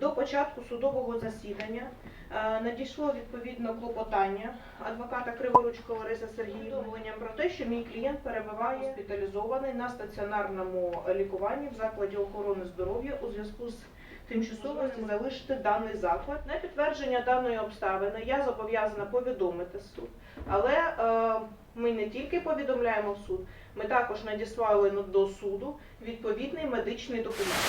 До початку судового засідання е, надійшло відповідно клопотання адвоката Криворучко Лариси Сергіївни про те, що мій клієнт перебуває госпіталізований на стаціонарному лікуванні в закладі охорони здоров'я у зв'язку з тимчасовістю залишити даний заклад. На підтвердження даної обставини я зобов'язана повідомити суд, але е, ми не тільки повідомляємо в суд, ми також надіслали до суду відповідний медичний документ.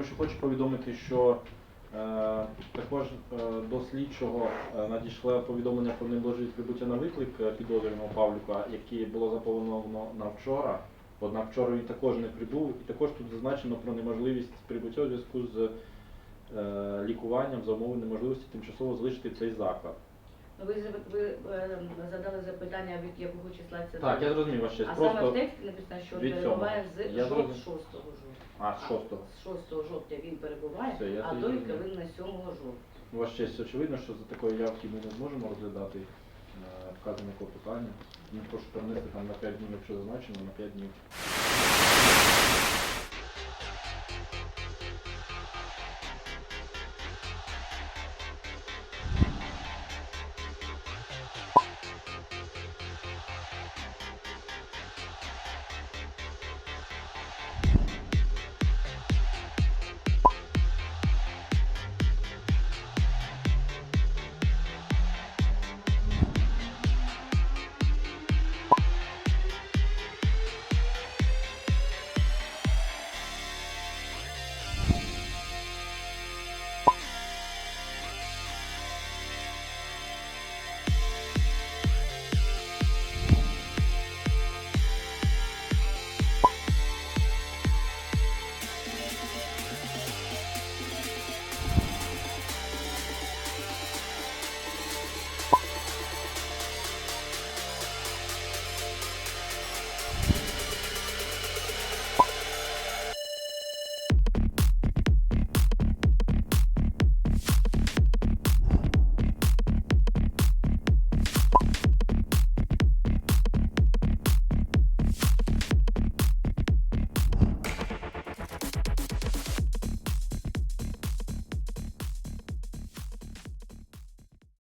Тому що хочу повідомити, що е, також е, до слідчого е, надійшло повідомлення про неможливість прибуття на виклик е, підозрюваного Павлюка, яке було заплановано на вчора. Однак вчора він також не прибув, і також тут зазначено про неможливість прибуття у зв'язку з е, лікуванням за умови неможливості тимчасово залишити цей заклад. Ну, Ви, за- ви е, задали запитання, від якого числа це Так, я зрозумів ваш честь. А саме в Просто тексті написано, що від перебуває з Я жов- зрозумів. 6 жовтня. а з 6 З 6 жовтня він перебуває, Все, я а тоді довідка зрозумів. на 7 жовтня. Ваш честь, очевидно, що за такої явки ми не зможемо розглядати е, вказане клопотання. Ми прошу перенести там на 5 днів, якщо зазначено, на 5 днів.